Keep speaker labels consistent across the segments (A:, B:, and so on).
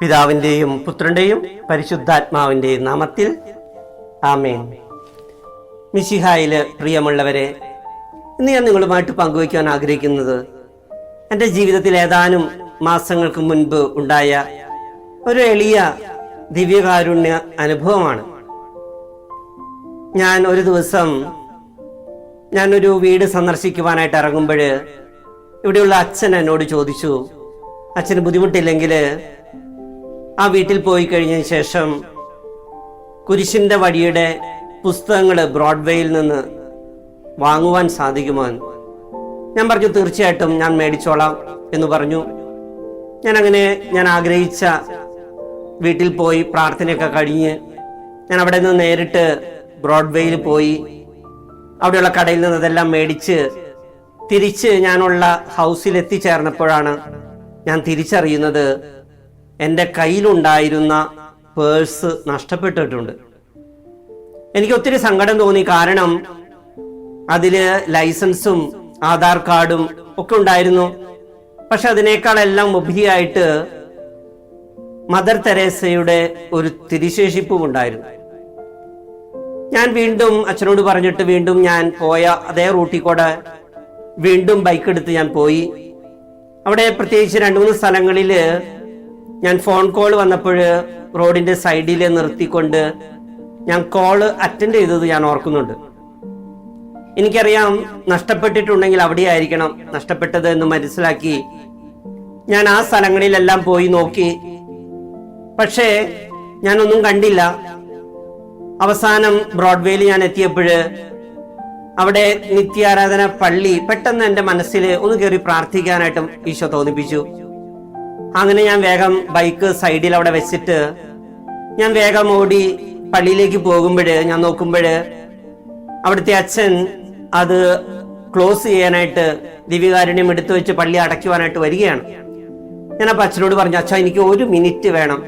A: പിതാവിന്റെയും പുത്രന്റെയും പരിശുദ്ധാത്മാവിന്റെയും നാമത്തിൽ. ആമേൻ. മിശിഹായിലെ പ്രിയമുള്ളവരെ ഇന്ന് ഞാൻ നിങ്ങളുമായിട്ട് പങ്കുവയ്ക്കാൻ ആഗ്രഹിക്കുന്നത് എന്റെ ജീവിതത്തിൽ ഏതാനും മാസങ്ങൾക്ക് മുൻപ് ഉണ്ടായ ഒരു എളിയ ദിവ്യകാരുണ്യ അനുഭവമാണ്. ഞാൻ ഒരു ദിവസം ഞാനൊരു വീട് സന്ദർശിക്കുവാനായിട്ട് ഇറങ്ങുമ്പോൾ ഇവിടെയുള്ള അച്ഛൻ എന്നോട് ചോദിച്ചു അച്ഛന് ബുദ്ധിമുട്ടില്ലെങ്കിൽ ആ വീട്ടിൽ പോയി കഴിഞ്ഞതിന് ശേഷം കുരിശിന്റെ വടിയുടെ പുസ്തകങ്ങൾ ബ്രോഡ്വേയിൽ നിന്ന് വാങ്ങുവാൻ സാധിക്കുമോ ഞാൻ പറഞ്ഞു തീർച്ചയായിട്ടും ഞാൻ മേടിച്ചോളാം എന്ന് പറഞ്ഞു. ഞാൻ അങ്ങനെ ഞാൻ ആഗ്രഹിച്ച വീട്ടിൽ പോയി പ്രാർത്ഥനയൊക്കെ കഴിഞ്ഞ് ഞാൻ അവിടെ നിന്ന് നേരിട്ട് ബ്രോഡ്വേയിൽ പോയി. അവിടെയുള്ള കടയിൽ നിന്ന് അതെല്ലാം മേടിച്ച് തിരിച്ച് ഞാനുള്ള ഹൗസിൽ എത്തിച്ചേർന്നപ്പോഴാണ് ഞാൻ തിരിച്ചറിയുന്നത് എന്റെ കയ്യിലുണ്ടായിരുന്ന പേഴ്സ് നഷ്ടപ്പെട്ടിട്ടുണ്ട്. എനിക്ക് ഒത്തിരി സങ്കടം തോന്നി. കാരണം അതിൽ ലൈസൻസും ആധാർ കാർഡും ഒക്കെ ഉണ്ടായിരുന്നു. പക്ഷെ അതിനേക്കാളെല്ലാം ഉപരിയായിട്ട് മദർ തെരേസയുടെ ഒരു തിരിശേഷിപ്പും ഉണ്ടായിരുന്നു. ഞാൻ വീണ്ടും അച്ഛനോട് പറഞ്ഞിട്ട് വീണ്ടും ഞാൻ പോയ അതേ റൂട്ടിൽ കൂടെ വീണ്ടും ബൈക്ക് എടുത്ത് ഞാൻ പോയി. അവിടെ പ്രത്യേകിച്ച് രണ്ട് മൂന്ന് സ്ഥലങ്ങളിൽ ഞാൻ ഫോൺ കോൾ വന്നപ്പോൾ റോഡിന്റെ സൈഡിൽ നിർത്തിക്കൊണ്ട് ഞാൻ കോൾ അറ്റൻഡ് ചെയ്തത് ഞാൻ ഓർക്കുന്നുണ്ട്. എനിക്കറിയാം നഷ്ടപ്പെട്ടിട്ടുണ്ടെങ്കിൽ അവിടെ ആയിരിക്കണം നഷ്ടപ്പെട്ടത് എന്ന് മനസ്സിലാക്കി ഞാൻ ആ സ്ഥലങ്ങളിലെല്ലാം പോയി നോക്കി. പക്ഷേ ഞാനൊന്നും കണ്ടില്ല. അവസാനം ബ്രോഡ്വേയിൽ ഞാൻ എത്തിയപ്പോൾ അവിടെ നിത്യാരാധന പള്ളി പെട്ടെന്ന് എന്റെ മനസ്സിൽ ഒന്ന് കയറി പ്രാർത്ഥിക്കാനായിട്ടും ഈശോ തോന്നിപ്പിച്ചു. അങ്ങനെ ഞാൻ വേഗം ബൈക്ക് സൈഡിൽ അവിടെ വെച്ചിട്ട് ഞാൻ വേഗം ഓടി പള്ളിയിലേക്ക് പോകുമ്പോൾ ഞാൻ നോക്കുമ്പോൾ അവിടുത്തെ അച്ഛൻ അത് ക്ലോസ് ചെയ്യാനായിട്ട് ദിവ്യകാരുണ്യം എടുത്തു വെച്ച് പള്ളി അടയ്ക്കുവാനായിട്ട് വരികയാണ്. ഞാൻ അപ്പം അച്ഛനോട് പറഞ്ഞു അച്ഛാ എനിക്ക് ഒരു മിനിറ്റ് വേണം.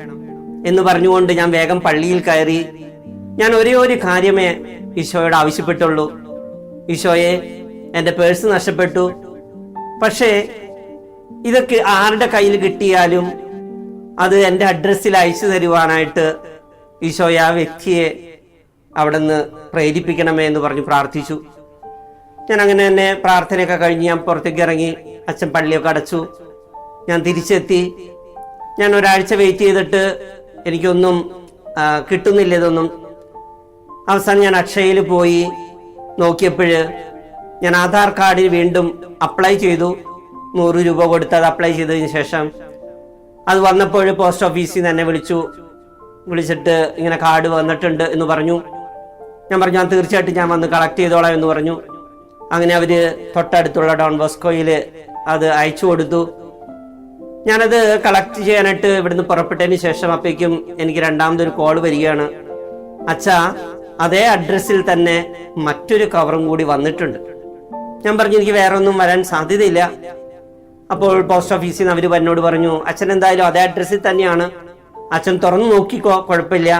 A: എന്ന് പറഞ്ഞുകൊണ്ട് ഞാൻ വേഗം പള്ളിയിൽ കയറി ഞാൻ ഒരേ ഒരു കാര്യമേ ഈശോയോട് ആവശ്യപ്പെട്ടുള്ളൂ. ഈശോയെ എന്റെ പേഴ്സ് നഷ്ടപ്പെട്ടു. പക്ഷേ ഇതൊക്കെ ആരുടെ കയ്യിൽ കിട്ടിയാലും അത് എന്റെ അഡ്രസ്സിൽ അയച്ചു തരുവാനായിട്ട് ഈശോയെ ആ വ്യക്തിയെ അവിടെ നിന്ന് പ്രേരിപ്പിക്കണമേ എന്ന് പറഞ്ഞ് പ്രാർത്ഥിച്ചു. ഞാൻ അങ്ങനെ തന്നെ പ്രാർത്ഥനയൊക്കെ കഴിഞ്ഞ് ഞാൻ പുറത്തേക്ക് ഇറങ്ങി അച്ഛൻ പള്ളിയൊക്കെ അടച്ചു. ഞാൻ തിരിച്ചെത്തി. ഞാൻ ഒരാഴ്ച വെയിറ്റ് ചെയ്തിട്ട് എനിക്കൊന്നും കിട്ടുന്നില്ല ഇതൊന്നും. അവസാനം ഞാൻ അക്ഷയയിൽ പോയി. നോക്കിയപ്പോൾ ഞാൻ ആധാർ കാർഡിൽ വീണ്ടും അപ്ലൈ ചെയ്തു. നൂറ് രൂപ കൊടുത്ത് അത് അപ്ലൈ ചെയ്തതിന് ശേഷം അത് വന്നപ്പോൾ പോസ്റ്റ് ഓഫീസിൽ നിന്ന് എന്നെ വിളിച്ചു. വിളിച്ചിട്ട് ഇങ്ങനെ കാർഡ് വന്നിട്ടുണ്ട് എന്ന് പറഞ്ഞു. ഞാൻ പറഞ്ഞു ഞാൻ തീർച്ചയായിട്ടും ഞാൻ വന്ന് കളക്ട് ചെയ്തോളാം എന്ന് പറഞ്ഞു. അങ്ങനെ അവർ തൊട്ടടുത്തുള്ള ഡോൺ ബോസ്കോയിൽ അത് അയച്ചു കൊടുത്തു. ഞാനത് കളക്ട് ചെയ്യാനായിട്ട് ഇവിടുന്ന് പുറപ്പെട്ടതിന് ശേഷം അപ്പേക്കും എനിക്ക് രണ്ടാമതൊരു കോൾ വരികയാണ്. അച്ഛാ അതേ അഡ്രസ്സിൽ തന്നെ മറ്റൊരു കവറും കൂടി വന്നിട്ടുണ്ട്. ഞാൻ പറഞ്ഞു എനിക്ക് വേറെ ഒന്നും വരാൻ സാധ്യതയില്ല. അപ്പോൾ പോസ്റ്റ് ഓഫീസിൽ നിന്ന് അവർ എന്നോട് പറഞ്ഞു അച്ഛൻ എന്തായാലും അതേ അഡ്രസ്സിൽ തന്നെയാണ്. അച്ഛൻ തുറന്നു നോക്കിക്കോ കുഴപ്പമില്ല.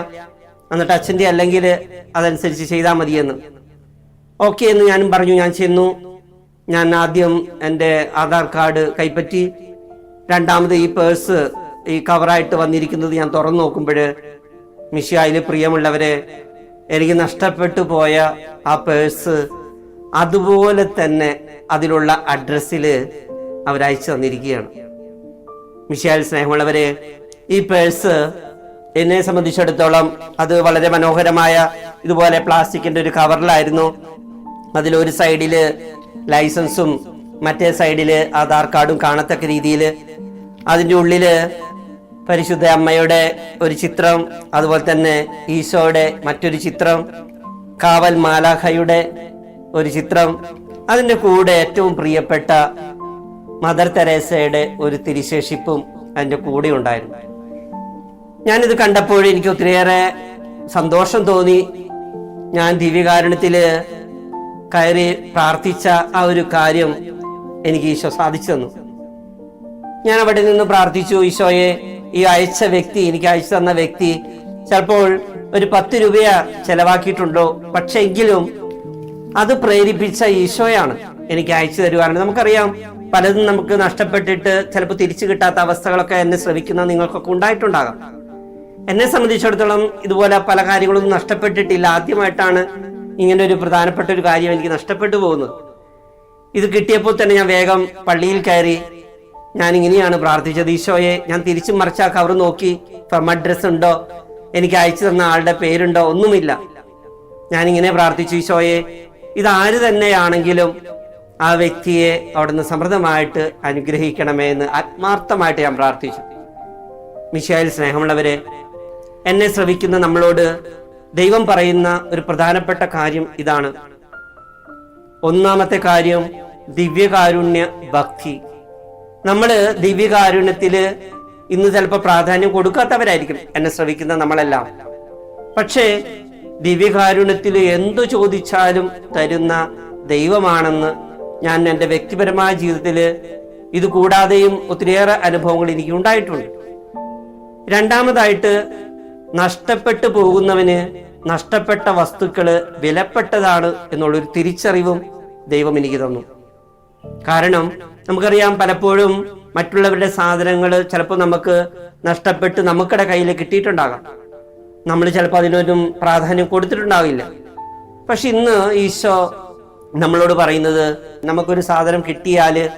A: എന്നിട്ട് അച്ഛന്റെ അല്ലെങ്കിൽ അതനുസരിച്ച് ചെയ്താൽ മതിയെന്ന്. ഓക്കെ എന്ന് ഞാനും പറഞ്ഞു ഞാൻ ചെന്നു. ഞാൻ ആദ്യം എന്റെ ആധാർ കാർഡ് കൈപ്പറ്റി രണ്ടാമത് ഈ പേഴ്സ് ഈ കവറായിട്ട് വന്നിരിക്കുന്നത് ഞാൻ തുറന്നു നോക്കുമ്പോൾ മിഷിയായിൽ പ്രിയമുള്ളവരെ എനിക്ക് നഷ്ടപ്പെട്ടു പോയ ആ പേഴ്സ് അതുപോലെ തന്നെ അതിലുള്ള അഡ്രസ്സിൽ അവരയച്ചു തന്നിരിക്കുകയാണ്. മിഷിയായിൽ സ്നേഹമുള്ളവരെ ഈ പേഴ്സ് എന്നെ സംബന്ധിച്ചിടത്തോളം അത് വളരെ മനോഹരമായ ഇതുപോലെ പ്ലാസ്റ്റിക്കിന്റെ ഒരു കവറിലായിരുന്നു. അതിലൊരു സൈഡിൽ ലൈസൻസും മറ്റേ സൈഡിൽ ആധാർ കാർഡും കാണത്തക്ക രീതിയിൽ അതിന്റെ ഉള്ളിൽ പരിശുദ്ധ അമ്മയുടെ ഒരു ചിത്രം അതുപോലെ തന്നെ ഈശോയുടെ മറ്റൊരു ചിത്രം കാവൽ മാലാഖയുടെ ഒരു ചിത്രം അതിന്റെ കൂടെ ഏറ്റവും പ്രിയപ്പെട്ട മദർ തെരേസയുടെ ഒരു തിരിശേഷിപ്പും അതിന്റെ കൂടെ ഉണ്ടായിരുന്നു. ഞാനിത് കണ്ടപ്പോൾ എനിക്ക് ഒത്തിരിയേറെ സന്തോഷം തോന്നി. ഞാൻ ദിവ്യകാരണത്തിൽ കയറി പ്രാർത്ഥിച്ച ആ ഒരു കാര്യം എനിക്ക് ഈശോ സാധിച്ചു തന്നു. ഞാൻ അവിടെ നിന്ന് പ്രാർത്ഥിച്ചു ഈശോയെ ഈ അയച്ച വ്യക്തി എനിക്ക് അയച്ചു തന്ന വ്യക്തി ചിലപ്പോൾ ഒരു പത്ത് രൂപയാ ചെലവാക്കിയിട്ടുണ്ടോ? പക്ഷെങ്കിലും അത് പ്രേരിപ്പിച്ച ഈശോയാണ് എനിക്ക് അയച്ചു തരുവാനാണ് നമുക്കറിയാം പലതും നമുക്ക് നഷ്ടപ്പെട്ടിട്ട് ചിലപ്പോൾ തിരിച്ചു കിട്ടാത്ത അവസ്ഥകളൊക്കെ എന്നെ ശ്രമിക്കുന്ന നിങ്ങൾക്കൊക്കെ ഉണ്ടായിട്ടുണ്ടാകാം. എന്നെ സംബന്ധിച്ചിടത്തോളം ഇതുപോലെ പല കാര്യങ്ങളൊന്നും നഷ്ടപ്പെട്ടിട്ടില്ല. ആദ്യമായിട്ടാണ് ഇങ്ങനെ ഒരു പ്രധാനപ്പെട്ട ഒരു കാര്യം എനിക്ക് നഷ്ടപ്പെട്ടു പോകുന്നത്. ഇത് കിട്ടിയപ്പോൾ തന്നെ ഞാൻ വേഗം പള്ളിയിൽ കയറി ഞാൻ ഇങ്ങനെയാണ് പ്രാർത്ഥിച്ചത്. ഈശോയെ ഞാൻ തിരിച്ചു മറിച്ച കവർ നോക്കി ഫ്രം അഡ്രസ് ഉണ്ടോ? എനിക്ക് അയച്ചു തന്ന ആളുടെ പേരുണ്ടോ? ഒന്നുമില്ല. ഞാൻ ഇങ്ങനെ പ്രാർത്ഥിച്ചു ഈശോയെ ഇത് ആര് തന്നെയാണെങ്കിലും ആ വ്യക്തിയെ അവിടുന്ന് സമൃദ്ധമായിട്ട് അനുഗ്രഹിക്കണമേ എന്ന് ആത്മാർത്ഥമായിട്ട് ഞാൻ പ്രാർത്ഥിച്ചു. മിശായിൽ സ്നേഹമുള്ളവരെ എന്നെ ശ്രവിക്കുന്ന നമ്മളോട് ദൈവം പറയുന്ന ഒരു പ്രധാനപ്പെട്ട കാര്യം ഇതാണ്. ഒന്നാമത്തെ കാര്യം ദിവ്യകാരുണ്യ ഭക്തി. നമ്മൾ ദിവ്യകാരുണ്യത്തിൽ ഇന്ന് ചിലപ്പോൾ പ്രാധാന്യം കൊടുക്കാത്തവരായിരിക്കും എന്നെ ശ്രവിക്കുന്ന നമ്മളെല്ലാം. പക്ഷേ ദിവ്യകാരുണ്യത്തിൽ എന്തു ചോദിച്ചാലും തരുന്ന ദൈവമാണെന്ന് ഞാൻ എന്റെ വ്യക്തിപരമായ ജീവിതത്തിൽ ഇത് കൂടാതെയും ഒത്തിരിയേറെ അനുഭവങ്ങൾ എനിക്ക് ഉണ്ടായിട്ടുണ്ട്. രണ്ടാമതായിട്ട് നഷ്ടപ്പെട്ടു പോകുന്നവന് നഷ്ടപ്പെട്ട വസ്തുക്കൾ വിലപ്പെട്ടതാണ് എന്നുള്ളൊരു തിരിച്ചറിവും ദൈവം എനിക്ക് തന്നു. കാരണം നമുക്കറിയാം പലപ്പോഴും മറ്റുള്ളവരുടെ സാധനങ്ങൾ ചിലപ്പോൾ നമുക്ക് നഷ്ടപ്പെട്ട് നമുക്കിടെ കയ്യിൽ കിട്ടിയിട്ടുണ്ടാകാം. നമ്മൾ ചിലപ്പോൾ അതിനൊന്നും പ്രാധാന്യം കൊടുത്തിട്ടുണ്ടാവില്ല. പക്ഷെ ഇന്ന് ഈശോ നമ്മളോട് പറയുന്നത് നമുക്കൊരു സാധനം കിട്ടിയാൽ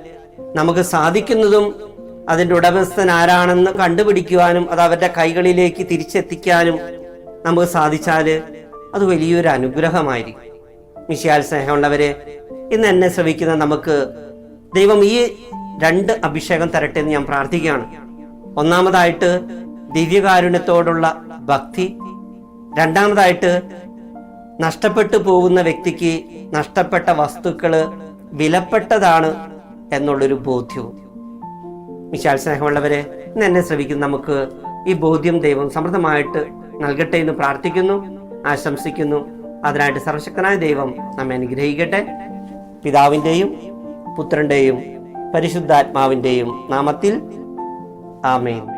A: നമുക്ക് സാധിക്കുന്നതും അതിന്റെ ഉടമസ്ഥൻ ആരാണെന്ന് കണ്ടുപിടിക്കുവാനും അത് അവരുടെ കൈകളിലേക്ക് തിരിച്ചെത്തിക്കാനും നമുക്ക് സാധിച്ചാൽ അത് വലിയൊരു അനുഗ്രഹമായിരിക്കും. മിശിയാൽ സ്നേഹമുള്ളവരെ ഇന്ന് എന്നെ ശ്രവിക്കുന്ന നമുക്ക് ദൈവം ഈ രണ്ട് അഭിഷേകം തരട്ടെ എന്ന് ഞാൻ പ്രാർത്ഥിക്കുകയാണ്. ഒന്നാമതായിട്ട് ദിവ്യകാരുണ്യത്തോടുള്ള ഭക്തി രണ്ടാമതായിട്ട് നഷ്ടപ്പെട്ടു പോകുന്ന വ്യക്തിക്ക് നഷ്ടപ്പെട്ട വസ്തുക്കൾ വിലപ്പെട്ടതാണ് എന്നുള്ളൊരു ബോധ്യവും. വിശാൽ സ്നേഹമുള്ളവരെ ഇന്ന് എന്നെ ശ്രവിക്കുന്ന നമുക്ക് ഈ ബോധ്യം ദൈവം സമൃദ്ധമായിട്ട് നൽകട്ടെ എന്ന് പ്രാർത്ഥിക്കുന്നു ആശംസിക്കുന്നു. അതിനായിട്ട് സർവശക്തനായ ദൈവം നമ്മെ അനുഗ്രഹിക്കട്ടെ. പിതാവിന്റെയും പുത്രന്റെയും പരിശുദ്ധാത്മാവിന്റെയും നാമത്തിൽ ആമേൻ.